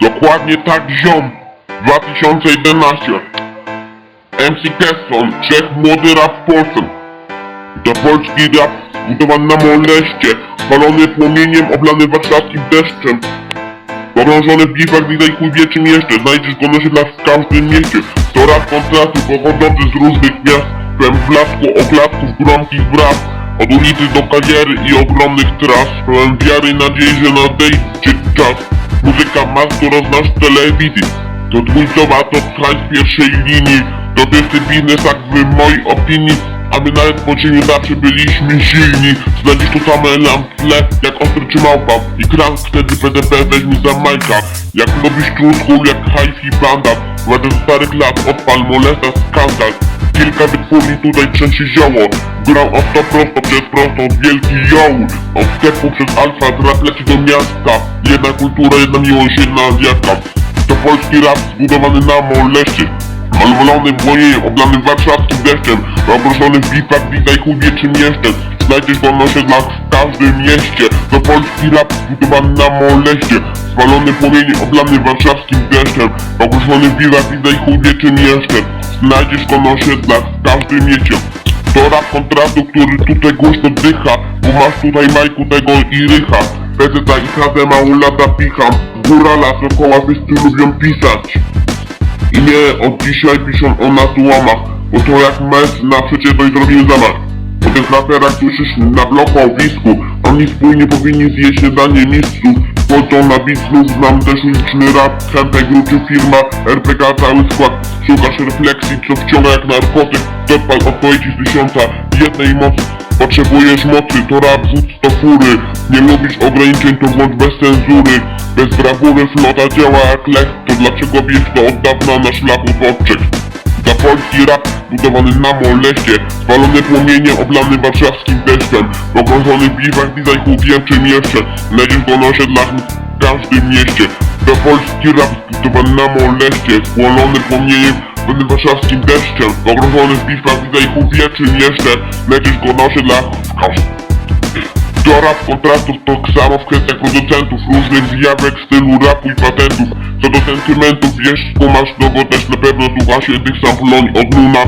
Dokładnie tak ziom. 2011. MC Kesson, Czech młody rap w Polsce. To polski rap zbudowany na moleście, spalony płomieniem, oblany warszawskim deszczem. Pogrążony w bifach, widać chuj wie czym jeszcze, znajdziesz go na w każdym mieście. To rap kontrastu, pochodzący z różnych miast, pełen blasku, oklasków, gromkich braw. Od ulicy do kariery i ogromnych tras, pełen wiary i nadziei, że nadejdzie czas. Mas, którą znasz z telewizji. To twój to kraj z pierwszej linii. To czysty biznes, jak w mojej opinii. A my nawet po cieniu zawsze byliśmy silni Znajdziesz to same na tle, jak ostry czy małpa I krank wtedy PDP weźmie za Majka Jak lubisz true jak hi-fi banda Ładę starych lat, odpal molesta skandal Kilka wytwórni tutaj trzęsie zioło Grą ostro prosto przez prostą wielki joł Od sklepu przez alfa rap leci do miasta. Jedna kultura, jedna miłość, jedna wiarka. To polski rap zbudowany na moleście. Malowany błoniejem, oblanym warszawskim deszczem. Obrożony w bifach, witaj chuj wie czym jeszcze Znajdziesz go na każdym mieście. To polski rap zbudowany na moleście. Spalony płomieniem, oblany warszawskim deszczem. Obrożony w bifach, witaj chuj wie czym jeszcze Znajdziesz go na każdym mieście to rap kontrastu, który tutaj głośno dycha. Bo masz tutaj Majku tego i Rycha. PZA i KD mało lata picham Góra las dookoła wszyscy lubią pisać. I nie od dzisiaj piszą o nas łamach Bo to jak mes na przecie to i zrobimy zamach. Po tych raperach słyszysz na blokowisku Oni spójnie powinni zjeść śniadanie mistrzów Wchodzą na bitnów, znam też uliczny rap Chętek gruczy firma, RPK cały skład. Szukasz refleksji, co wciąga jak narkotyk. Dopal odpowiedzi z tysiąca jednej mocy. Potrzebujesz mocy, to rap rzuc to fury. Nie lubisz ograniczeń, to włącz bez cenzury. Bez brawury flota działa jak lech To dlaczego wiesz to od dawna na szlaku podczek Za polski rap budowany na moleście Spalony płomieniem, oblany warszawskim deszczem Pogrążony w piwach, widzaj chuj wiem czym jeszcze. Go na osiedlach w każdym mieście. To polski rap zbudowany na moleście Spłonony płomieniem, oblany warszawskim deszczem. Pogrążony w piwach, widzaj chuj wie czym jeszcze. Znajdziesz go na osiedlach w każdym to rap kontrastów to samo w kwestiach producentów. Różnych zjawek, stylu rapu i patentów Co do sentymentów, wiesz, kumasz No bo też na pewno słucha się tych samploń od Nuna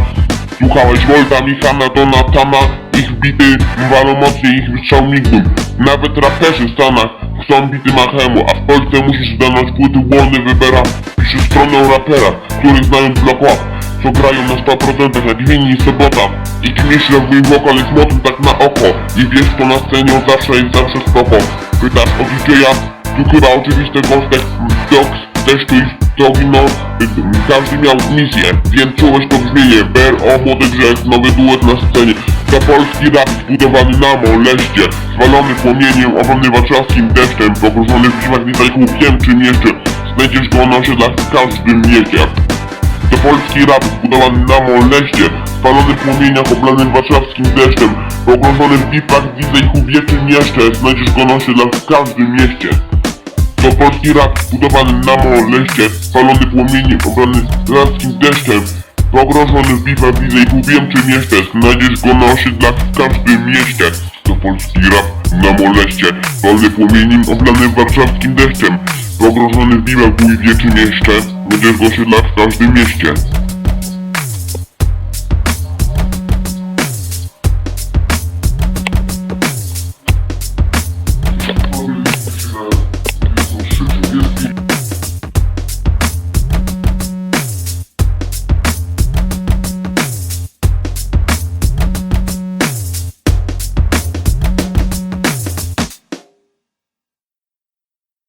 Słuchałeś Volta, Michana, Donatana Ich bity walą mocniej, ich wystrzał migdum Nawet raperzy w Stanach chcą bity Machemu A w Polsce musisz zdanąć płyty łony wybera. Piszesz stronę rapera, których znają blok łap co grają na 100% jak Winni i Sobota. I kmisz rozwój wokal jest mocny tak na oko. I wiesz to na scenie zawsze jest zawsze spoko. Pytasz o DJ-a, tu chyba oczywisty kostek Dox, też tu jest to wino Każdy miał misję, więc czułeś to brzmienie. BRO, młody grzech, nowy duet na scenie. To polski rap zbudowany na moleście. Zwalony płomieniem, obrony warszawskim deszczem. Pogrużony w witaj chłopiem czym jeszcze? Znajdziesz go na osiedlach w każdym mieście. To polski rap zbudowany na moleście. Spalony w płomieniach, oblany warszawskim deszczem. Pogrążony w bipach, widzę i wieczym jeszcze? Znajdziesz go na osiedlach w każdym mieście To polski rap zbudowany na moleście Spalony płomieniem, oblany warszawskim deszczem Pogrążony w bipach, widzę i wiem czym jeszcze Znajdziesz go na osiedlach w każdym mieście. To polski rap na moleście Spalony płomieniem, oblany warszawskim deszczem Pogrążony w bipach, wuj wie czym jeszcze Będziesz go osiedlać w każdym mieście